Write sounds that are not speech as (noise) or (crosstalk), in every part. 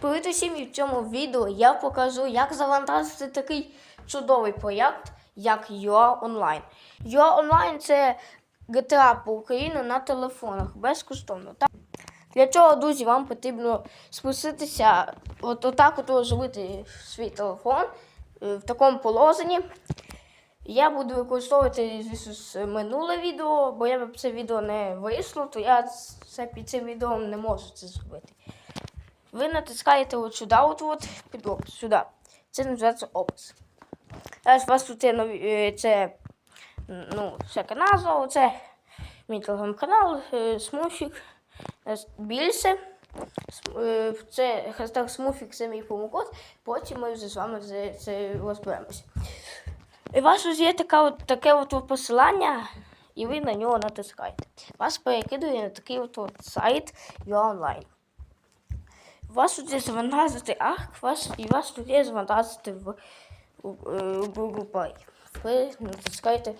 Привіт і в цьому відео я покажу, як завантажити такий чудовий проєкт, як UA Online. UA Online це GTA по Україні на телефонах безкоштовно. Для цього, друзі, вам потрібно спуститися, от отак от зробити свій телефон е, в такому положенні. Я буду використовувати звісно, минуле відео, бо я б це відео не вийшло, то я це під цим відео не можу це зробити. Ви натискаєте от сюди, от, от під опис, сюди. Це називається опис. Зараз у вас тут є нові, е, це, ну, всяка назва, оце мій телеграм-канал, е, Смуфік, е, більше. Це хештег Смуфік, це мій промокод, потім ми вже з вами це, це розберемося. І у вас ось є така от, таке от посилання, і ви на нього натискаєте. Вас перекидує на такий от, от сайт UOnline. Тут є завантажити арк, вас, і вас тут є завантажити в, у, е, Google Play. Ви натискаєте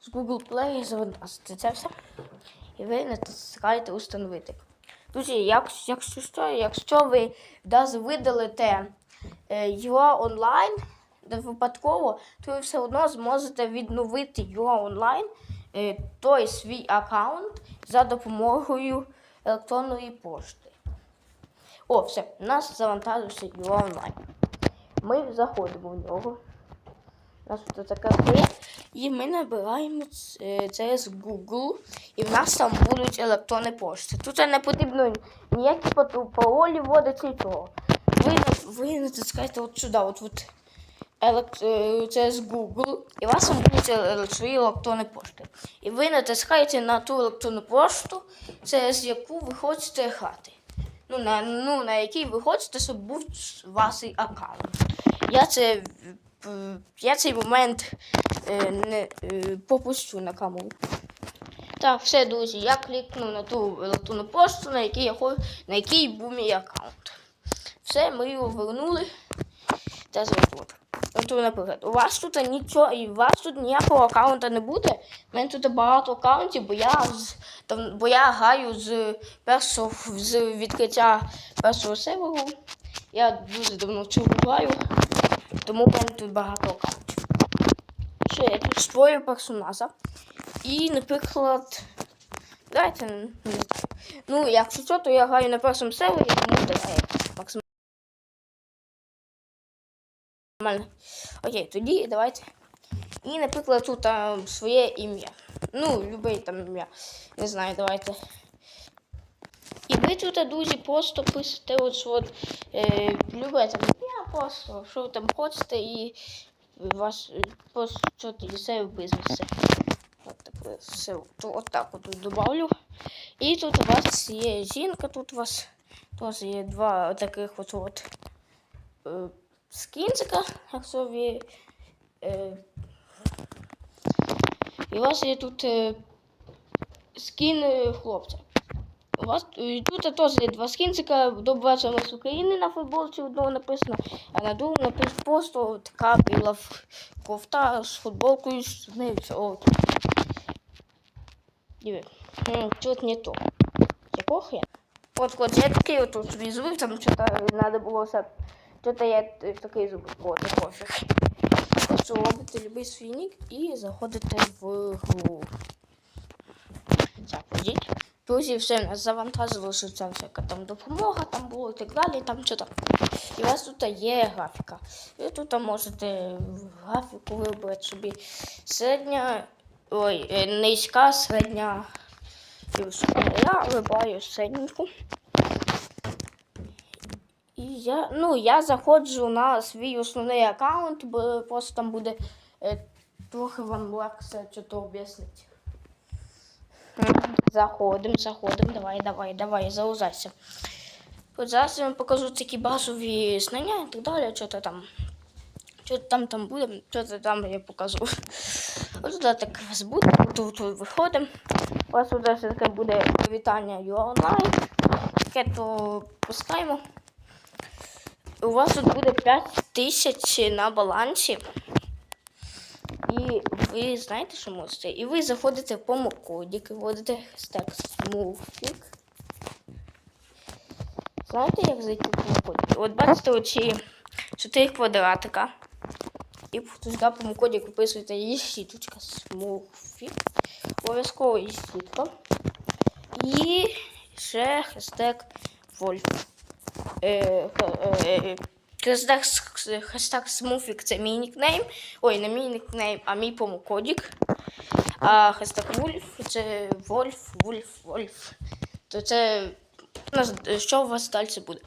з Google Play завантажити це все. І ви натискаєте установити. Друзі, як, якщо, що, якщо ви видалите е, Online де випадково, то ви все одно зможете відновити UA Online е, той свій аккаунт за допомогою електронної пошти. О, все, нас завантажився UA Online. Ми заходимо в нього. У нас тут така є. І ми набираємо е, через Google, і в нас там будуть електронні пошти. Тут не потрібно ніякі паролі вводити нічого. Ви, ви натискаєте от сюди, от, от елект... е, через Google, і у вас там будуть е, свої електронні пошти. І ви натискаєте на ту електронну пошту, через яку ви хочете грати. Ну, на, ну, на який ви хочете, щоб був ваш аккаунт. Я це я цей момент е, не е, попущу на камеру. Так, все, друзі, я клікнув на ту електронну пошту, на якій я на якій був мій аккаунт. Все, ми його вернули. Та тут. От, наприклад, у вас тут нічого, і у вас тут ніякого аккаунта не буде. У мене тут багато аккаунтів, бо я з там, бо я граю з першого з відкриття першого серверу. Я дуже давно в цьому граю, тому в мене тут багато аккаунтів. Що я тут створюю персонажа. І, наприклад, давайте. Ну, якщо що, то я граю на першому сервері, тому давай Нормально. Окей, тоді давайте. І, наприклад, тут там своє ім'я. Ну, любе там ім'я. Не знаю, давайте. І ви тут, друзі, просто пишете що от, е, любе там ім'я, просто, що ви там хочете, і вас е, просто що себе бізнеси. От таке все. То, от так от добавлю. І тут у вас є жінка, тут у вас теж є два таких от, от е, скінчика, якщо ви. Е, і у вас є тут е, скін е, хлопця. У вас і тут теж є два скінчика, добавляємо з України на футболці одного написано, а на другому написано просто така біла кофта з футболкою з нею все. О, Диви. Тут не то. Якого хрена? От, от я такий от тут собі там що-то треба було все. Тут я такий зробив. От, і пофіг. Просто робите любий свій нік і заходите в гру. Так. Друзі, все завантажило, що це всяка там допомога, там було і так далі, там що там. І у вас тут є графіка. І тут можете графіку вибрати собі середня, ой, е, низька, середня і. Я вибираю середненьку. Я, ну, я заходжу на свій основний аккаунт, бо просто там буде е, трохи вам легше що то об'яснити. Мгм. Заходимо, заходимо, давай, давай, давай, залазайся. От зараз я вам покажу такі базові знання і так далі, що то там. Що там там буде, що то там я покажу. Ось туди так вас буде, тут, тут виходимо. У вас тут таке буде привітання Online. Таке то пускаємо. У вас тут буде 5 тисяч на балансі. І ви знаєте, що можете? І ви заходите в промокодик і вводите хештег SMOOFIC. Знаєте, як зайти в промокодик? От бачите оці 4 квадратика. І туди по промокоді виписуєте її сіточка смурфі. Обов'язково її сітка. І ще хештег Вольф. Е, е, е, хештег Смуфік це мій нікнейм. Ой, не мій нікнейм, а мій промокодик. А хештег Вольф це Вольф, Вольф, Вольф. То це що у вас далі буде?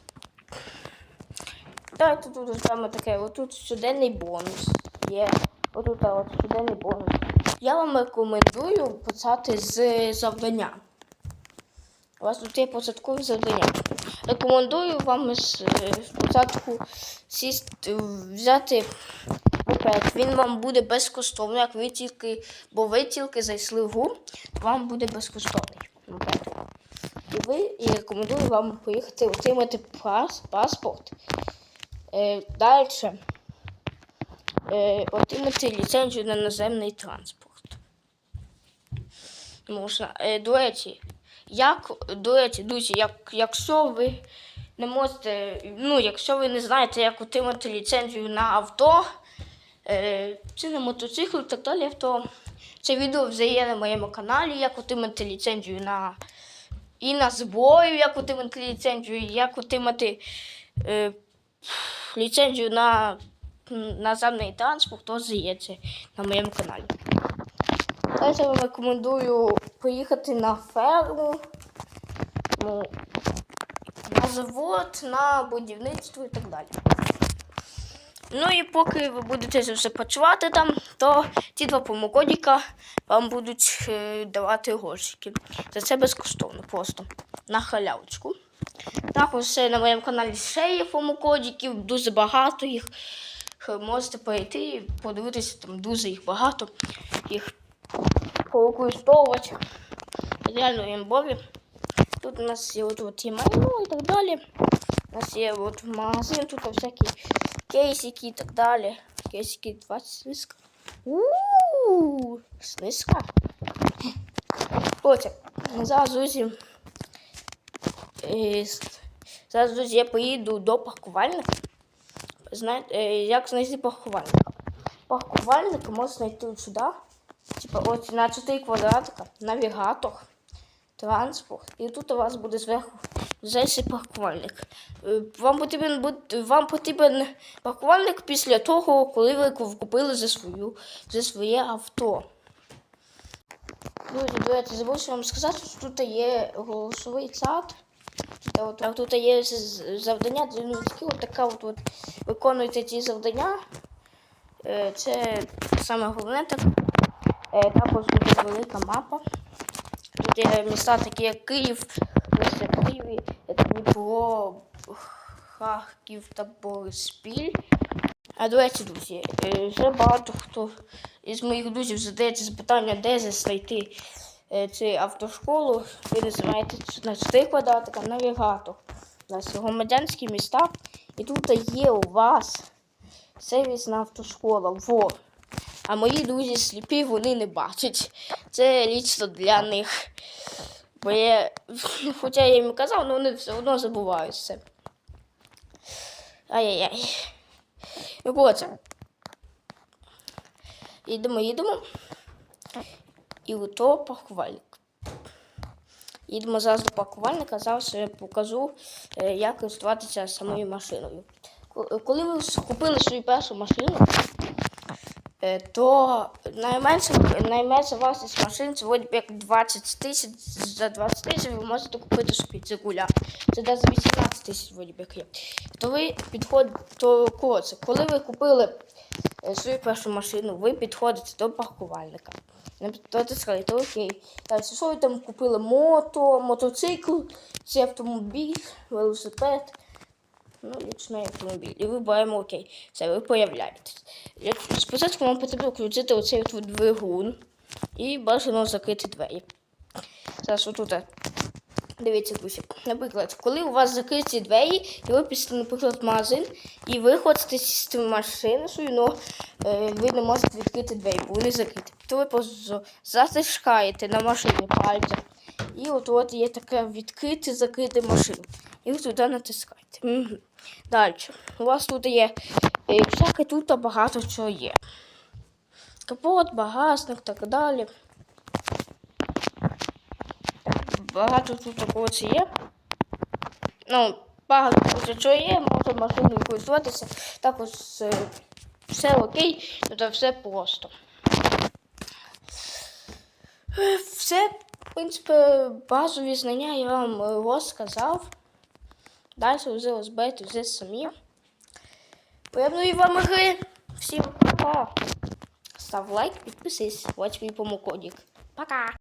Давайте тут з вами таке. Отут щоденний бонус є. Отут от щоденний бонус. Я вам рекомендую почати з завдання. У вас тут є початкові завдання. Рекомендую вам е, спочатку сісти, взяти мопед. Він вам буде безкоштовно, як ви тільки, бо ви тільки зайшли в гру, вам буде безкоштовний мопед. І ви і рекомендую вам поїхати отримати пас, паспорт. Е, далі. Е, отримати ліцензію на наземний транспорт. Можна. Е, до речі, як, до речі, друзі, як, якщо ви не можете, ну, якщо ви не знаєте, як отримати ліцензію на авто, е, чи на мотоцикл так далі, то це відео вже є на моєму каналі, як отримати ліцензію на і на зброю, як отримати ліцензію, як отримати е, ліцензію на наземний транспорт, то є на моєму каналі. Я вам рекомендую поїхати на ферму, ну, на завод, на будівництво і так далі. Ну і поки ви будете це все почувати там, то ті два промокодіка вам будуть е, давати грошики. За це безкоштовно, просто на халявочку. Також на моєму каналі ще є промокодиків, дуже багато їх. Е, Можете перейти і подивитися, там дуже їх багато. Їх повикористовувати. Реально імбові. Тут у нас є от, і майно і так далі. У нас є от магазин, тут всякі кейсики і так далі. Кейсики 20 снизка. Ууу, снизка. Потім, зараз, друзі, я поїду до паркувальника. Знаєте, як знайти паркувальника? Паркувальника можна знайти от сюди. Типа от на 4 квадратика, навігатор, транспорт. І тут у вас буде зверху зайший паркувальник. Е, Вам потрібен, вам потрібен паркувальник після того, коли ви купили за, свою, за своє авто. Друзі, до речі, вам сказати, що тут є голосовий чат. От, а тут є завдання для новичків. Така от, от виконуєте ці завдання. Е, Це саме головне так. Е, Також тут велика мапа. Тут є міста такі, як Київ, лише Києві, Дніпро, Харків та Бориспіль. А речі, друзі, е, вже багато хто із моїх друзів задається запитання, де знайти е, цю автошколу. Ви називаєте на 4 квадратика навігатор. У нас громадянські міста. І тут є у вас сервісна автошкола. Во. А мої друзі сліпі, вони не бачать. Це лічно для них. Бо я, (laughs) хоча я їм казав, але вони все одно забувають це. Ай-яй-яй. Ну. Їдемо, їдемо. І ото пакувальник. Їдемо зараз до пакувальника, зараз я покажу, е, як користуватися самою машиною. Коли ви купили свою першу машину, то найменша, найменша вартість машин вроді як 20 тисяч. За 20 тисяч ви можете купити собі цигуля. Це десь 18 тисяч вроді є. То ви підходите до кого це? Коли ви купили е, свою першу машину, ви підходите до паркувальника. Натискаєте окей. Далі, що ви там купили? Мото, мотоцикл, чи автомобіль, велосипед. Ну, лічно автомобіль. І вибираємо окей. Все, ви появляєтесь. Спочатку вам потрібно включити оцей от двигун і бажано закрити двері. Зараз отут. Дивіться, друзі. Наприклад, коли у вас закриті двері, і ви пішли, наприклад, магазин, і ви хочете сісти в машину але ви не можете відкрити двері, бо вони закриті. То ви просто затискаєте на машині пальцем. І от от є таке відкрити, закрити машину. І ви туди натискаєте. Далі. У вас тут є е, всяке тут багато чого є. Капот, багажник, так далі. Багато тут такого це є. Ну, багато чого є, можна машиною користуватися. Також е, все окей, тут все просто. Е, Все, в принципі, базові знання я вам розказав. Далі вже розберете вже самі. Приємної вам гри. Всім пока. Став лайк, підписуйся, watch мій помокодік. Пока!